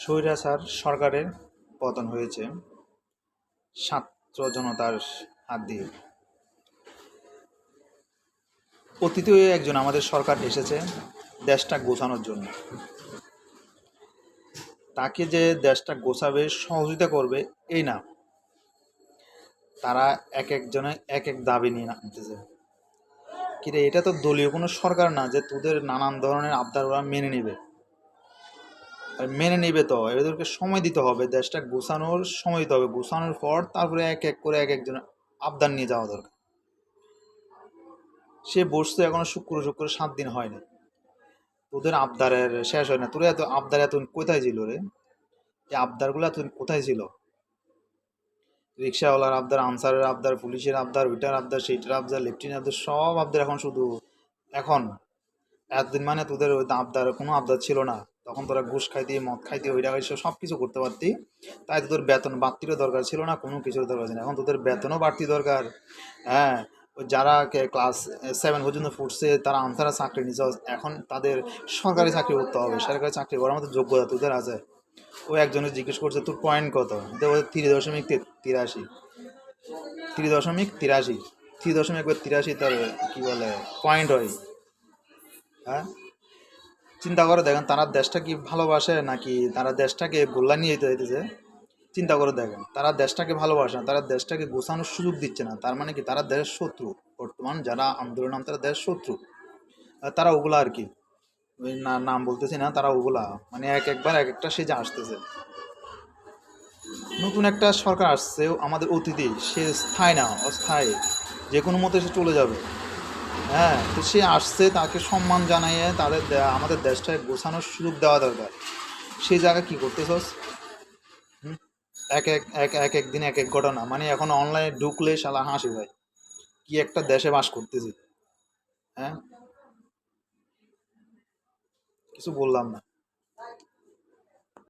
স্বৈরাচার সরকারের পতন হয়েছে ছাত্র জনতার হাত দিয়ে। অতীতে একজন আমাদের সরকার এসেছে দেশটা গোছানোর জন্য। তাকে যে দেশটা গোছাবে, সহযোগিতা করবে, এই না। তারা এক একজনে এক এক দাবি নিয়ে নামতেছে। কিরে, এটা তো দলীয় কোনো সরকার না যে তোদের নানান ধরনের আবদার ওরা মেনে নেবে। আর মেনে নেবে তো। এদেরকে সময় দিতে হবে, দেশটা গোছানোর সময় দিতে হবে। গোছানোর পর তারপরে এক এক করে এক একজন আবদার নিয়ে যাওয়া দরকার। সে বসছে এখনও শুক্র শুক্র সাত দিন হয়নি তোদের আবদারের শেষ হয় না। তোর এত আবদার এত কোথায় ছিল রে? এই আবদারগুলো এত কোথায় ছিল? রিক্সাওয়ালার আবদার, আনসারের আবদার, পুলিশের আবদার, ওইটার আবদার, সেইটার আবদার লেফটিনের আবদার, সব আবদার এখন শুধু এখন। এতদিন মানে তোদের ওই আবদার, কোনো আবদার ছিল না। তখন তোরা ঘুষ খাইতি, মদ খাইতি ওইটা খাইতে সব কিছু করতে পারতি। তাই তোদের বেতন বাড়তিরও দরকার ছিল না, কোনো কিছুর দরকার ছিল না। এখন তোদের বেতনও বাড়তি দরকার। হ্যাঁ যারা ক্লাস সেভেন পর্যন্ত ফুটছে তারা আনসারের চাকরি নিচ্ছে এখন তাদের সরকারি চাকরি করতে হবে, সরকারি চাকরি করার মতো যোগ্যতা তোদের আছে। ও একজনে জিজ্ঞেস করছে, তোর পয়েন্ট কত? তিরি দশমিক তিরাশি। তিরি দশমিক তিরাশি। তিরি দশমিক তিরাশি তার, কি বলে পয়েন্ট হয়। হ্যাঁ? চিন্তা করে দেখেন, তারা দেশটা কি ভালোবাসে নাকি তারা দেশটাকে গোল্লা নিয়ে যেতে চাইতেছে? চিন্তা করে দেখেন, তারা দেশটাকে ভালোবাসে না, তারা দেশটাকে গোছানোর সুযোগ দিচ্ছে না, তার মানে কি তারা দেশের শত্রু। বর্তমান যারা আন্দোলন নাম, তারা দেশের শত্রু। তারা ওগুলা আর কি না, নাম বলতেছি না, তারা ওগুলা মানে এক একবার এক একটা সেজে আসতেছে। নতুন একটা সরকার আসছে, আমাদের অতিথি সে স্থায়ী না, অস্থায়ী, যে কোনো মতে সে চলে যাবে। হ্যাঁ তো সে আসছে, তাকে সম্মান জানাইয়ে তাদের আমাদের দেশটায় গোছানোর সুযোগ দেওয়া দরকার। সেই জায়গায় কী করতেছস? এক এক এক এক এক দিন, এক এক ঘটনা। মানে এখন অনলাইনে ঢুকলে শালা হাসি ভাই। কি একটা দেশে বাস করতেছি। হ্যাঁ? কিছু বললাম না।